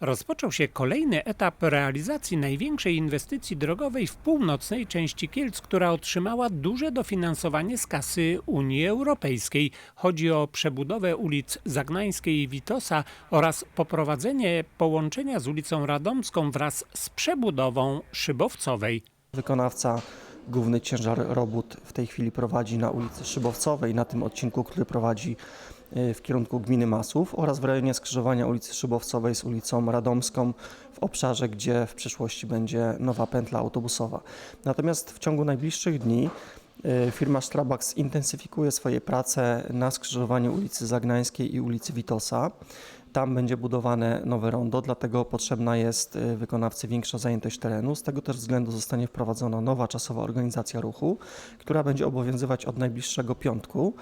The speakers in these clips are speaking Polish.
Rozpoczął się kolejny etap realizacji największej inwestycji drogowej w północnej części Kielc, która otrzymała duże dofinansowanie z kasy Unii Europejskiej. Chodzi o przebudowę ulic Zagnańskiej i Witosa oraz poprowadzenie połączenia z ulicą Radomską wraz z przebudową Szybowcowej. Wykonawca główny ciężar robót w tej chwili prowadzi na ulicy Szybowcowej, na tym odcinku, który prowadzi w kierunku gminy Masów oraz w rejonie skrzyżowania ulicy Szybowcowej z ulicą Radomską w obszarze, gdzie w przyszłości będzie nowa pętla autobusowa. Natomiast w ciągu najbliższych dni y, firma Strabag zintensyfikuje swoje prace na skrzyżowaniu ulicy Zagnańskiej i ulicy Witosa. Tam będzie budowane nowe rondo, dlatego potrzebna jest y, wykonawcy większa zajętość terenu. Z tego też względu zostanie wprowadzona nowa czasowa organizacja ruchu, która będzie obowiązywać od najbliższego piątku.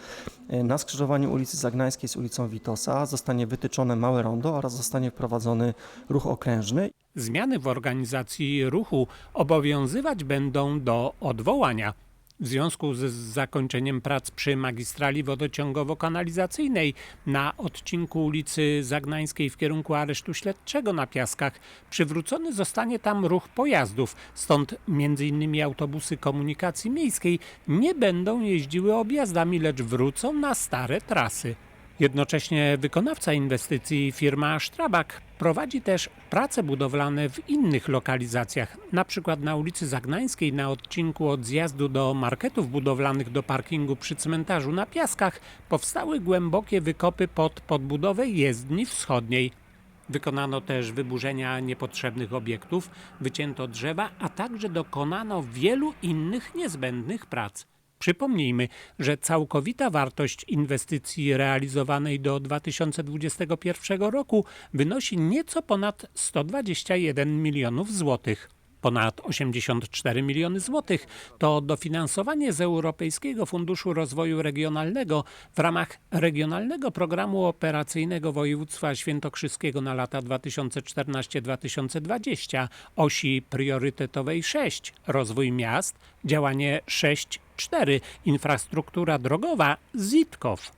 Y, Na skrzyżowaniu ulicy Zagnańskiej z ulicą Witosa zostanie wytyczone małe rondo oraz zostanie wprowadzony ruch okrężny. Zmiany w organizacji ruchu obowiązywać będą do odwołania. W związku z zakończeniem prac przy magistrali wodociągowo-kanalizacyjnej na odcinku ulicy Zagnańskiej w kierunku aresztu śledczego na Piaskach przywrócony zostanie tam ruch pojazdów, stąd m.in. autobusy komunikacji miejskiej nie będą jeździły objazdami, lecz wrócą na stare trasy. Jednocześnie wykonawca inwestycji firma Strabag prowadzi też prace budowlane w innych lokalizacjach, na przykład na ulicy Zagnańskiej na odcinku od zjazdu do marketów budowlanych do parkingu przy cmentarzu na Piaskach powstały głębokie wykopy pod podbudowę jezdni wschodniej. Wykonano też wyburzenia niepotrzebnych obiektów, wycięto drzewa, a także dokonano wielu innych niezbędnych prac. Przypomnijmy, że całkowita wartość inwestycji realizowanej do 2021 roku wynosi nieco ponad 121 milionów złotych. Ponad 84 miliony złotych to dofinansowanie z Europejskiego Funduszu Rozwoju Regionalnego w ramach Regionalnego Programu Operacyjnego Województwa Świętokrzyskiego na lata 2014-2020, osi priorytetowej 6 Rozwój miast, działanie 6.4 Infrastruktura drogowa ZITKOW.